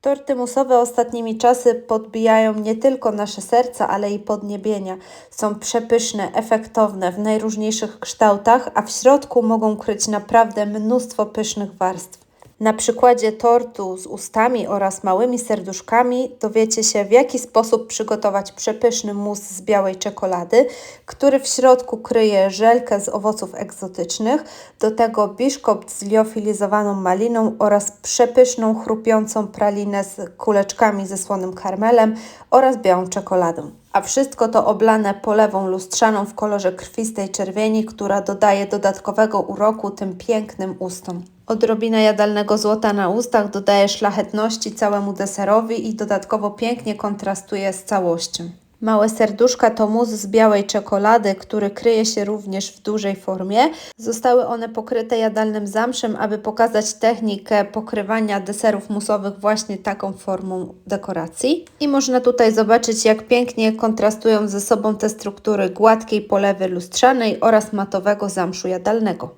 Torty musowe ostatnimi czasy podbijają nie tylko nasze serca, ale i podniebienia. Są przepyszne, efektowne, w najróżniejszych kształtach, a w środku mogą kryć naprawdę mnóstwo pysznych warstw. Na przykładzie tortu z ustami oraz małymi serduszkami dowiecie się, w jaki sposób przygotować przepyszny mus z białej czekolady, który w środku kryje żelkę z owoców egzotycznych, do tego biszkopt z liofilizowaną maliną oraz przepyszną, chrupiącą pralinę z kuleczkami ze słonym karmelem oraz białą czekoladą a wszystko to oblane polewą lustrzaną w kolorze krwistej czerwieni, która dodaje dodatkowego uroku tym pięknym ustom. Odrobina jadalnego złota na ustach dodaje szlachetności całemu deserowi i dodatkowo pięknie kontrastuje z całością. Małe serduszka to mus z białej czekolady, który kryje się również w dużej formie. Zostały one pokryte jadalnym zamszem, aby pokazać technikę pokrywania deserów musowych właśnie taką formą dekoracji. I można tutaj zobaczyć, jak pięknie kontrastują ze sobą te struktury gładkiej polewy lustrzanej oraz matowego zamszu jadalnego.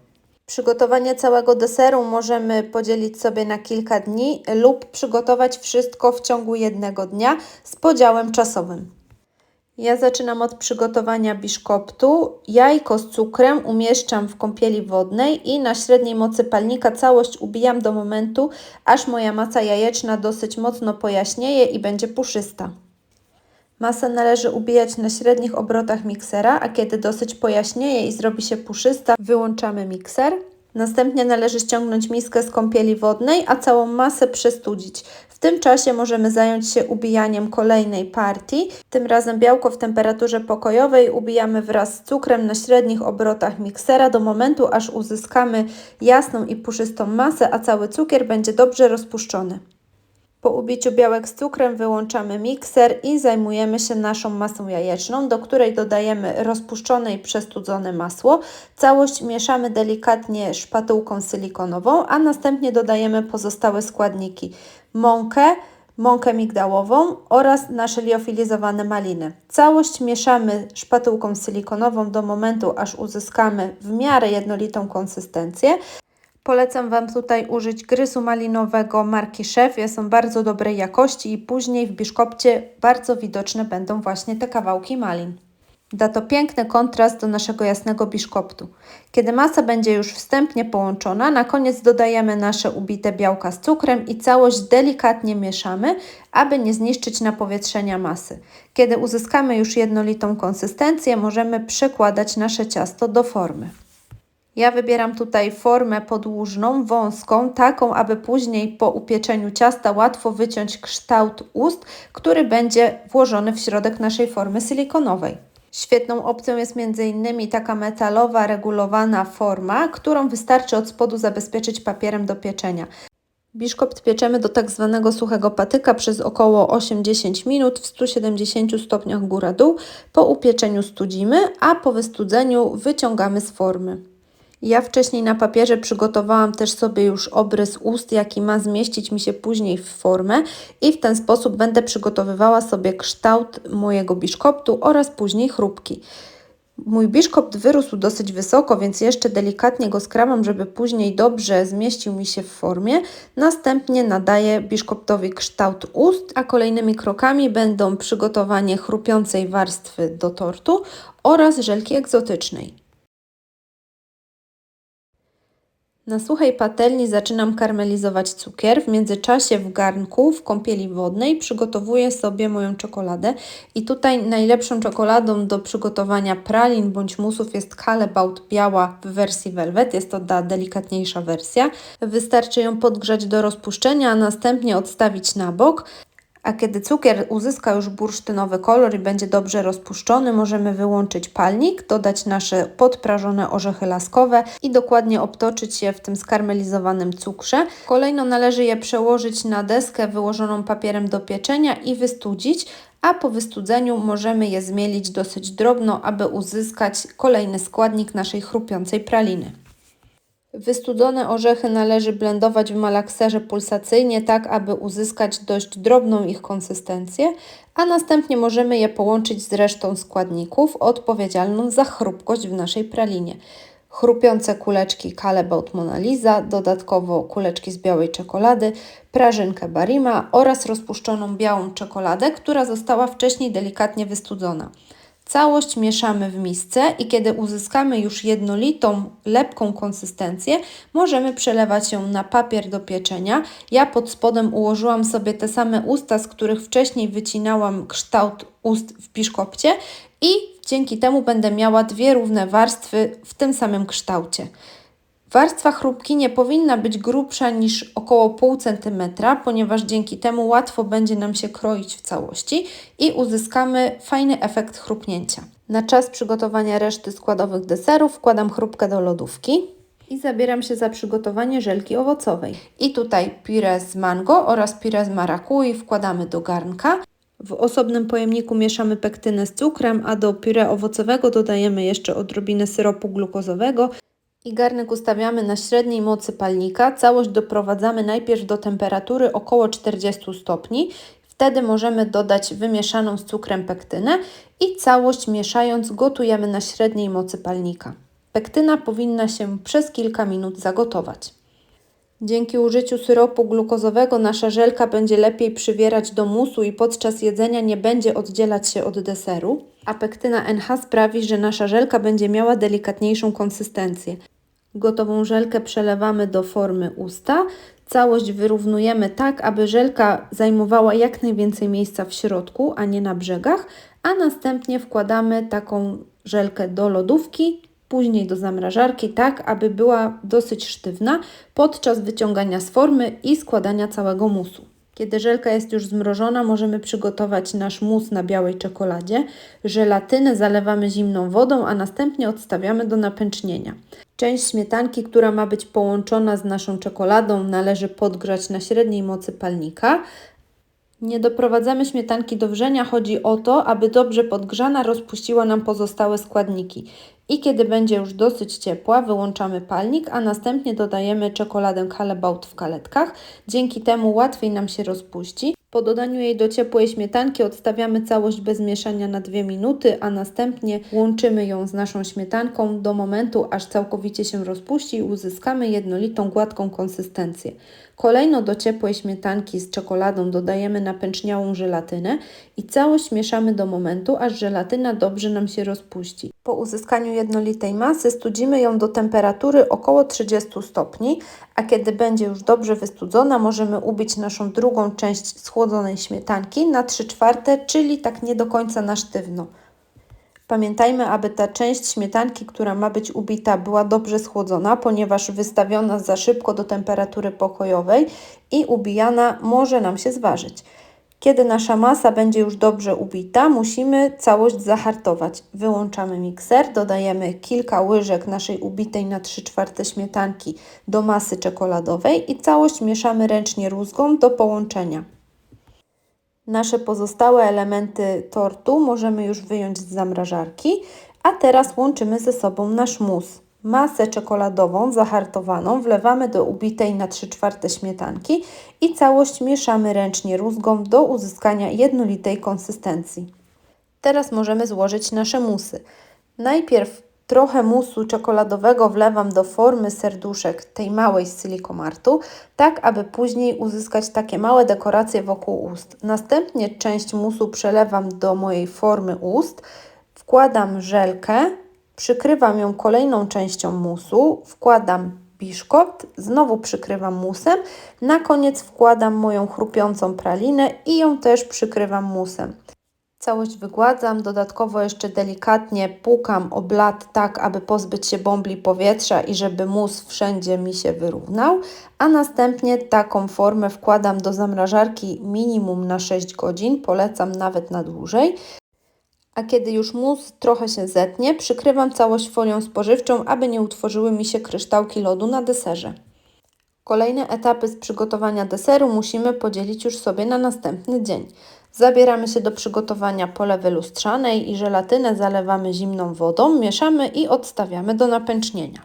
Przygotowanie całego deseru możemy podzielić sobie na kilka dni lub przygotować wszystko w ciągu jednego dnia z podziałem czasowym. Ja zaczynam od przygotowania biszkoptu. Jajko z cukrem umieszczam w kąpieli wodnej i na średniej mocy palnika całość ubijam do momentu, aż moja masa jajeczna dosyć mocno pojaśnieje i będzie puszysta. Masę należy ubijać na średnich obrotach miksera, a kiedy dosyć pojaśnieje i zrobi się puszysta, wyłączamy mikser. Następnie należy ściągnąć miskę z kąpieli wodnej, a całą masę przestudzić. W tym czasie możemy zająć się ubijaniem kolejnej partii. Tym razem białko w temperaturze pokojowej ubijamy wraz z cukrem na średnich obrotach miksera do momentu, aż uzyskamy jasną i puszystą masę, a cały cukier będzie dobrze rozpuszczony. Po ubiciu białek z cukrem wyłączamy mikser i zajmujemy się naszą masą jajeczną, do której dodajemy rozpuszczone i przestudzone masło. Całość mieszamy delikatnie szpatułką silikonową, a następnie dodajemy pozostałe składniki. Mąkę, mąkę migdałową oraz nasze liofilizowane maliny. Całość mieszamy szpatułką silikonową do momentu, aż uzyskamy w miarę jednolitą konsystencję. Polecam Wam tutaj użyć gryzu malinowego marki Szef. Są bardzo dobrej jakości i później w biszkopcie bardzo widoczne będą właśnie te kawałki malin. Da to piękny kontrast do naszego jasnego biszkoptu. Kiedy masa będzie już wstępnie połączona, na koniec dodajemy nasze ubite białka z cukrem i całość delikatnie mieszamy, aby nie zniszczyć napowietrzenia masy. Kiedy uzyskamy już jednolitą konsystencję, możemy przekładać nasze ciasto do formy. Ja wybieram tutaj formę podłużną, wąską, taką, aby później po upieczeniu ciasta łatwo wyciąć kształt ust, który będzie włożony w środek naszej formy silikonowej. Świetną opcją jest m.in. taka metalowa, regulowana forma, którą wystarczy od spodu zabezpieczyć papierem do pieczenia. Biszkopt pieczemy do tak zwanego suchego patyka przez około 8-10 minut w 170 stopniach góra-dół. Po upieczeniu studzimy, a po wystudzeniu wyciągamy z formy. Ja wcześniej na papierze przygotowałam też sobie już obrys ust, jaki ma zmieścić mi się później w formę i w ten sposób będę przygotowywała sobie kształt mojego biszkoptu oraz później chrupki. Mój biszkopt wyrósł dosyć wysoko, więc jeszcze delikatnie go skramam, żeby później dobrze zmieścił mi się w formie. Następnie nadaję biszkoptowi kształt ust, a kolejnymi krokami będą przygotowanie chrupiącej warstwy do tortu oraz żelki egzotycznej. Na suchej patelni zaczynam karmelizować cukier. W międzyczasie w garnku w kąpieli wodnej przygotowuję sobie moją czekoladę. I tutaj najlepszą czekoladą do przygotowania pralin bądź musów jest Calebaut biała w wersji velvet. Jest to ta delikatniejsza wersja. Wystarczy ją podgrzać do rozpuszczenia, a następnie odstawić na bok. A kiedy cukier uzyska już bursztynowy kolor i będzie dobrze rozpuszczony, możemy wyłączyć palnik, dodać nasze podprażone orzechy laskowe i dokładnie obtoczyć je w tym skarmelizowanym cukrze. Kolejno należy je przełożyć na deskę wyłożoną papierem do pieczenia i wystudzić, a po wystudzeniu możemy je zmielić dosyć drobno, aby uzyskać kolejny składnik naszej chrupiącej praliny. Wystudzone orzechy należy blendować w malakserze pulsacyjnie, tak aby uzyskać dość drobną ich konsystencję, a następnie możemy je połączyć z resztą składników odpowiedzialną za chrupkość w naszej pralinie. chrupiące kuleczki Calebout Mona Lisa, dodatkowo kuleczki z białej czekolady, prażynkę Barima oraz rozpuszczoną białą czekoladę, która została wcześniej delikatnie wystudzona. Całość mieszamy w misce i kiedy uzyskamy już jednolitą, lepką konsystencję, możemy przelewać ją na papier do pieczenia. Ja pod spodem ułożyłam sobie te same usta, z których wcześniej wycinałam kształt ust w piszkopcie i dzięki temu będę miała dwie równe warstwy w tym samym kształcie. Warstwa chrupki nie powinna być grubsza niż około pół centymetra, ponieważ dzięki temu łatwo będzie nam się kroić w całości i uzyskamy fajny efekt chrupnięcia. Na czas przygotowania reszty składowych deserów wkładam chrupkę do lodówki i zabieram się za przygotowanie żelki owocowej. I tutaj pire z mango oraz pire z marakui wkładamy do garnka. W osobnym pojemniku mieszamy pektynę z cukrem, a do pire owocowego dodajemy jeszcze odrobinę syropu glukozowego i garnek ustawiamy na średniej mocy palnika. Całość doprowadzamy najpierw do temperatury około 40 stopni. Wtedy możemy dodać wymieszaną z cukrem pektynę i całość mieszając gotujemy na średniej mocy palnika. Pektyna powinna się przez kilka minut zagotować. Dzięki użyciu syropu glukozowego nasza żelka będzie lepiej przywierać do musu i podczas jedzenia nie będzie oddzielać się od deseru. A pektyna NH sprawi, że nasza żelka będzie miała delikatniejszą konsystencję. Gotową żelkę przelewamy do formy usta. Całość wyrównujemy tak, aby żelka zajmowała jak najwięcej miejsca w środku, a nie na brzegach, a następnie wkładamy taką żelkę do lodówki, później do zamrażarki, tak aby była dosyć sztywna podczas wyciągania z formy i składania całego musu. Kiedy żelka jest już zmrożona, możemy przygotować nasz mus na białej czekoladzie. Żelatynę zalewamy zimną wodą, a następnie odstawiamy do napęcznienia. Część śmietanki, która ma być połączona z naszą czekoladą, należy podgrzać na średniej mocy palnika. Nie doprowadzamy śmietanki do wrzenia, chodzi o to, aby dobrze podgrzana rozpuściła nam pozostałe składniki. I kiedy będzie już dosyć ciepła, wyłączamy palnik, a następnie dodajemy czekoladę Callebaut w kaletkach. Dzięki temu łatwiej nam się rozpuści. Po dodaniu jej do ciepłej śmietanki odstawiamy całość bez mieszania na 2 minuty, a następnie łączymy ją z naszą śmietanką do momentu, aż całkowicie się rozpuści i uzyskamy jednolitą, gładką konsystencję. Kolejno do ciepłej śmietanki z czekoladą dodajemy napęczniałą żelatynę i całość mieszamy do momentu, aż żelatyna dobrze nam się rozpuści. Po uzyskaniu jednolitej masy studzimy ją do temperatury około 30 stopni, a kiedy będzie już dobrze wystudzona, możemy ubić naszą drugą część schłodzonej śmietanki na 3 czwarte, czyli tak nie do końca na sztywno. Pamiętajmy, aby ta część śmietanki, która ma być ubita, była dobrze schłodzona, ponieważ wystawiona za szybko do temperatury pokojowej i ubijana może nam się zważyć. Kiedy nasza masa będzie już dobrze ubita, musimy całość zahartować. Wyłączamy mikser, dodajemy kilka łyżek naszej ubitej na 3 czwarte śmietanki do masy czekoladowej i całość mieszamy ręcznie rózgą do połączenia. Nasze pozostałe elementy tortu możemy już wyjąć z zamrażarki, a teraz łączymy ze sobą nasz mus. Masę czekoladową zahartowaną wlewamy do ubitej na 3 czwarte śmietanki i całość mieszamy ręcznie rózgą do uzyskania jednolitej konsystencji. Teraz możemy złożyć nasze musy. Najpierw trochę musu czekoladowego wlewam do formy serduszek tej małej z silikomartu, tak aby później uzyskać takie małe dekoracje wokół ust. Następnie część musu przelewam do mojej formy ust, wkładam żelkę, przykrywam ją kolejną częścią musu, wkładam biszkopt, znowu przykrywam musem, na koniec wkładam moją chrupiącą pralinę i ją też przykrywam musem. Całość wygładzam, dodatkowo jeszcze delikatnie pukam o blat tak, aby pozbyć się bąbli powietrza i żeby mus wszędzie mi się wyrównał, a następnie taką formę wkładam do zamrażarki minimum na 6 godzin, polecam nawet na dłużej. A kiedy już mus trochę się zetnie, przykrywam całość folią spożywczą, aby nie utworzyły mi się kryształki lodu na deserze. Kolejne etapy z przygotowania deseru musimy podzielić już sobie na następny dzień. Zabieramy się do przygotowania polewy lustrzanej i żelatynę zalewamy zimną wodą, mieszamy i odstawiamy do napęcznienia.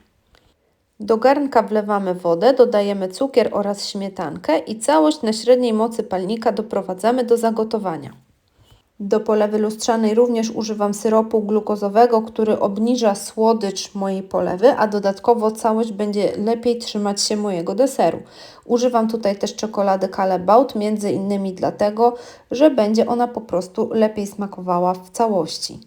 Do garnka wlewamy wodę, dodajemy cukier oraz śmietankę i całość na średniej mocy palnika doprowadzamy do zagotowania. Do polewy lustrzanej również używam syropu glukozowego, który obniża słodycz mojej polewy, a dodatkowo całość będzie lepiej trzymać się mojego deseru. Używam tutaj też czekolady Calebaut, między innymi dlatego, że będzie ona po prostu lepiej smakowała w całości.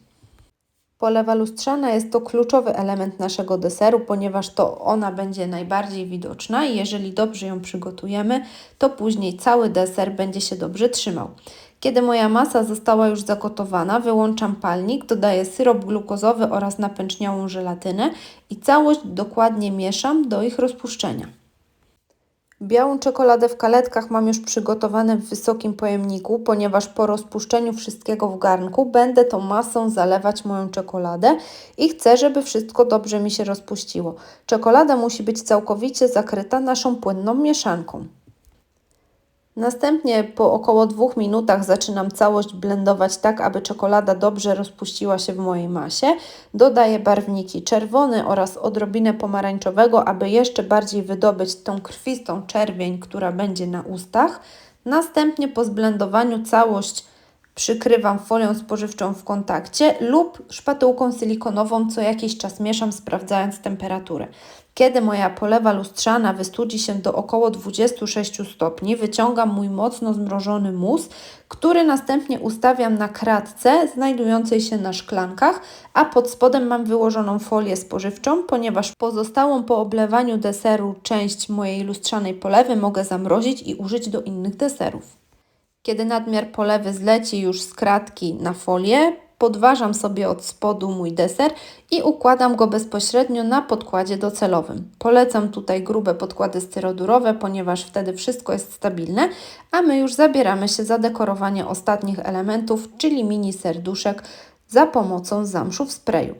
Polewa lustrzana jest to kluczowy element naszego deseru, ponieważ to ona będzie najbardziej widoczna i jeżeli dobrze ją przygotujemy, to później cały deser będzie się dobrze trzymał. Kiedy moja masa została już zagotowana, wyłączam palnik, dodaję syrop glukozowy oraz napęczniałą żelatynę i całość dokładnie mieszam do ich rozpuszczenia. Białą czekoladę w kaletkach mam już przygotowane w wysokim pojemniku, ponieważ po rozpuszczeniu wszystkiego w garnku będę tą masą zalewać moją czekoladę i chcę, żeby wszystko dobrze mi się rozpuściło. Czekolada musi być całkowicie zakryta naszą płynną mieszanką. Następnie po około dwóch minutach zaczynam całość blendować tak, aby czekolada dobrze rozpuściła się w mojej masie. Dodaję barwniki czerwony oraz odrobinę pomarańczowego, aby jeszcze bardziej wydobyć tą krwistą czerwień, która będzie na ustach. Następnie po zblendowaniu całość przykrywam folią spożywczą w kontakcie lub szpatułką silikonową, co jakiś czas mieszam, sprawdzając temperaturę. Kiedy moja polewa lustrzana wystudzi się do około 26 stopni, wyciągam mój mocno zmrożony mus, który następnie ustawiam na kratce znajdującej się na szklankach, a pod spodem mam wyłożoną folię spożywczą, ponieważ pozostałą po oblewaniu deseru część mojej lustrzanej polewy mogę zamrozić i użyć do innych deserów. Kiedy nadmiar polewy zleci już z kratki na folię, podważam sobie od spodu mój deser i układam go bezpośrednio na podkładzie docelowym. Polecam tutaj grube podkłady styrodurowe, ponieważ wtedy wszystko jest stabilne, a my już zabieramy się za dekorowanie ostatnich elementów, czyli mini serduszek za pomocą zamszu w sprayu.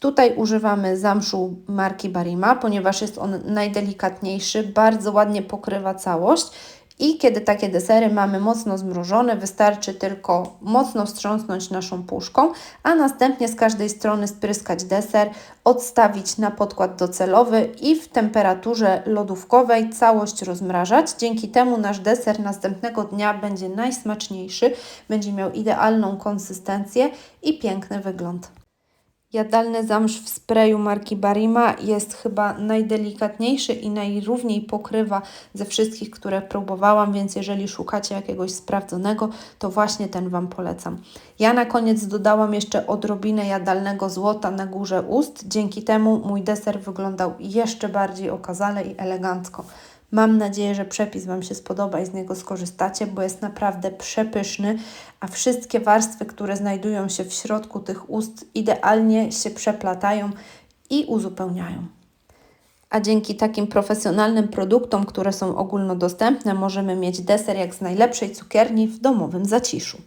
Tutaj używamy zamszu marki Barima, ponieważ jest on najdelikatniejszy, bardzo ładnie pokrywa całość i kiedy takie desery mamy mocno zmrożone, wystarczy tylko mocno wstrząsnąć naszą puszką, a następnie z każdej strony spryskać deser, odstawić na podkład docelowy i w temperaturze lodówkowej całość rozmrażać. Dzięki temu nasz deser następnego dnia będzie najsmaczniejszy, będzie miał idealną konsystencję i piękny wygląd. Jadalny zamsz w sprayu marki Barima jest chyba najdelikatniejszy i najrówniej pokrywa ze wszystkich, które próbowałam, więc jeżeli szukacie jakiegoś sprawdzonego, to właśnie ten Wam polecam. Ja na koniec dodałam jeszcze odrobinę jadalnego złota na górze ust. Dzięki temu mój deser wyglądał jeszcze bardziej okazale i elegancko. Mam nadzieję, że przepis Wam się spodoba i z niego skorzystacie, bo jest naprawdę przepyszny, a wszystkie warstwy, które znajdują się w środku tych ust, idealnie się przeplatają i uzupełniają. A dzięki takim profesjonalnym produktom, które są ogólnodostępne, możemy mieć deser jak z najlepszej cukierni w domowym zaciszu.